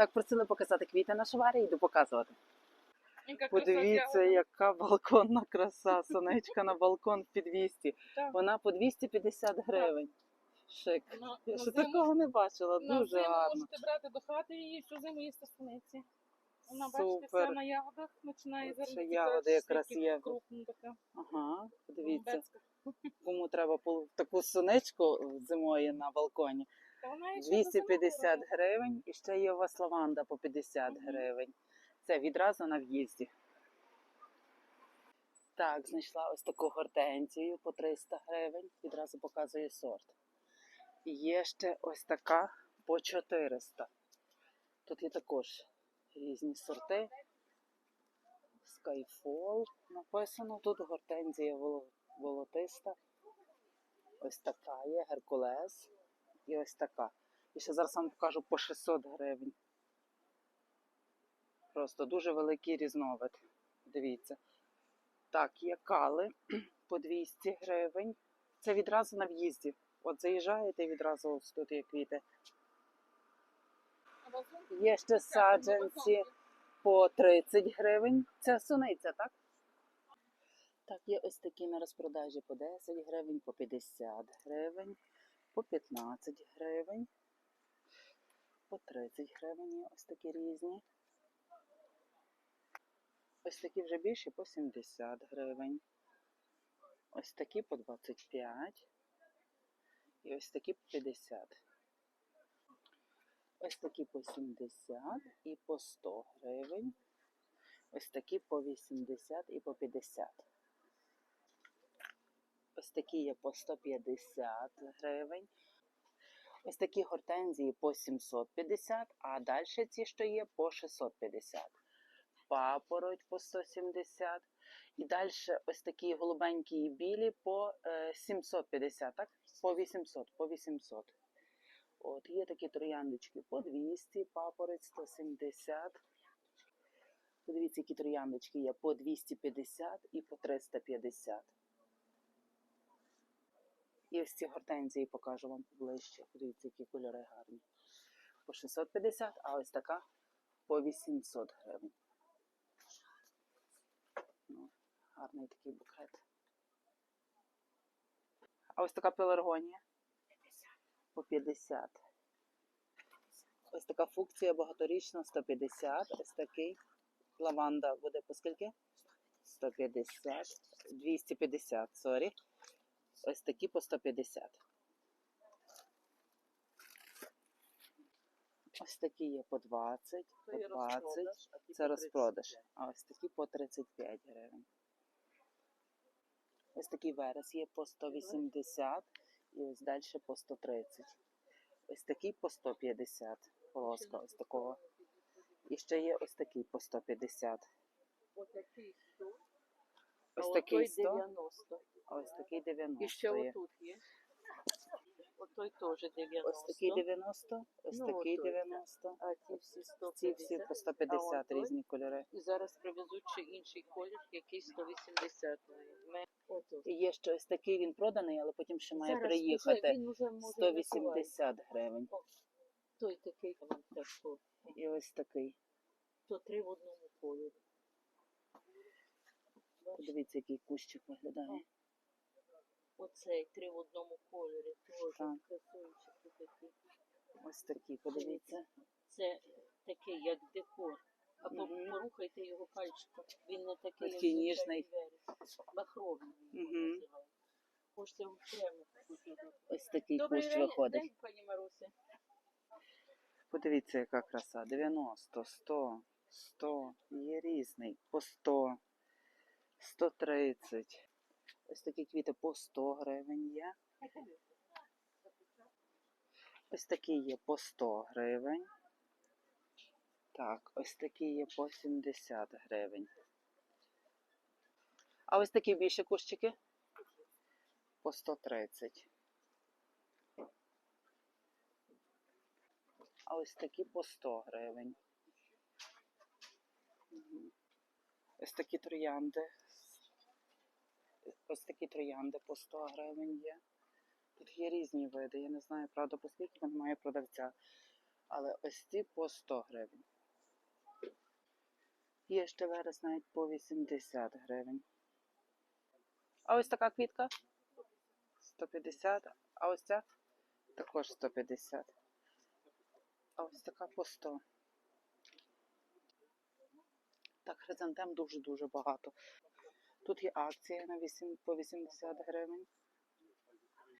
Так, просили показати квіти на шварі, йду показувати. Яка Подивіться, яка балконна краса, сонечка на балкон під 200. Так. Вона по 250 гривень. Шик. На, Я на ще зиму, такого не бачила, на дуже зиму гарно. можете брати до хати і всю зиму їсти в суниці. Вона, бачите, Супер. вся на ягодах починає От зараз. ще ягоди якраз є. Крупна така. Ага, подивіться, кому треба пол- таку сонечку зимою на балконі. Та вона і ще до зими 250 гривень і ще є у вас лаванда по 50 гривень. Це відразу на в'їзді. Так, знайшла ось таку гортензію по 300 гривень. Відразу показую сорт. І Є ще ось така по 400. Тут є також різні сорти. Skyfall написано. Тут гортензія волотиста. Ось така є, Геркулес. І ось така. І ще зараз вам покажу по 600 гривень. Просто дуже великий різновид. Дивіться. Так, є кали по 200 гривень. Це відразу на в'їзді. От заїжджаєте і відразу ось тут є квіти. Є ще саджанці по 30 гривень. Це суниця, так? Так, є ось такі на розпродажі по 10 гривень, по 50 гривень, по 15 гривень, по 30 гривень є ось такі різні. Ось такі вже більші по 70 гривень. Ось такі по 25. І ось такі по 50. Ось такі по 70 і по 100 гривень. Ось такі по 80 і по 50. Ось такі є по 150 гривень. Ось такі гортензії по 750, а далі ці, що є, по 650. Папороть по 170. І далі ось такі голубенькі і білі по е, 750, так? По 800, по 800. От, є такі трояндочки по 200, папорець 170. Подивіться, які трояндочки є по 250 і по 350. І ось ці гортензії покажу вам поближче. Подивіться, які кольори гарні. По 650, а ось така по 800 гривень. Ну, гарний такий букет. А ось така пеларгонія по 50. Ось така функція багаторічна 150. Ось такий. Лаванда буде по скільки? 150. 250, сорі. Ось такі по 150. Ось такі є по 20, по 20. Це розпродаж. А ось такі по 35 гривень. Ось такий верес є по 180 і ось далі по 130. Ось такий по 150. Полоска ось такого. І ще є ось такий по 150. Отакий 100, Ось такий 100, 90. а ось такий 90 І ще є. отут є. Отой теж 90. Ось такий 90, ось Ну, такий отой, 90. А ті всі 150. Ці всі по 150 А різні кольори. І зараз привезуть ще інший колір, який 180. Ми- Отут. І є ще ось такий, він проданий, але потім ще має Зараз приїхати. уже він уже може 180 гривень. Той такий вам. І ось такий. То три в одному кольорі. Подивіться, який кущик виглядає. Оцей три в одному кольорі. Так. красунчик такий. Ось такий, подивіться. Це такий, як декор. А по- Мгм. порухайте його пальчиком. Він не такий, як Такий звичайний ніжний. Бахровий його Мгм. називають. Можете окремо. Ось такий Добрий кущ виходить. день, пані Маруся. Подивіться, яка краса. 90, 100, 100. Є різний. По 100, 130. Ось такі квіти по 100 гривень є. Ось такі є по 100 гривень. Так, ось такі є по 70 гривень. А ось такі більші кущики по 130. А ось такі по 100 гривень. Ось такі троянди. Ось такі троянди по 100 гривень є. Тут є різні види. Я не знаю, правда, по скільки немає продавця. Але ось ці по 100 гривень. Є ще верес навіть по 80 гривень. А ось така квітка 150, а ось ця також 150. А ось така по 100. Так, хризантем дуже-дуже багато. Тут є акція на 8, по 80 гривень.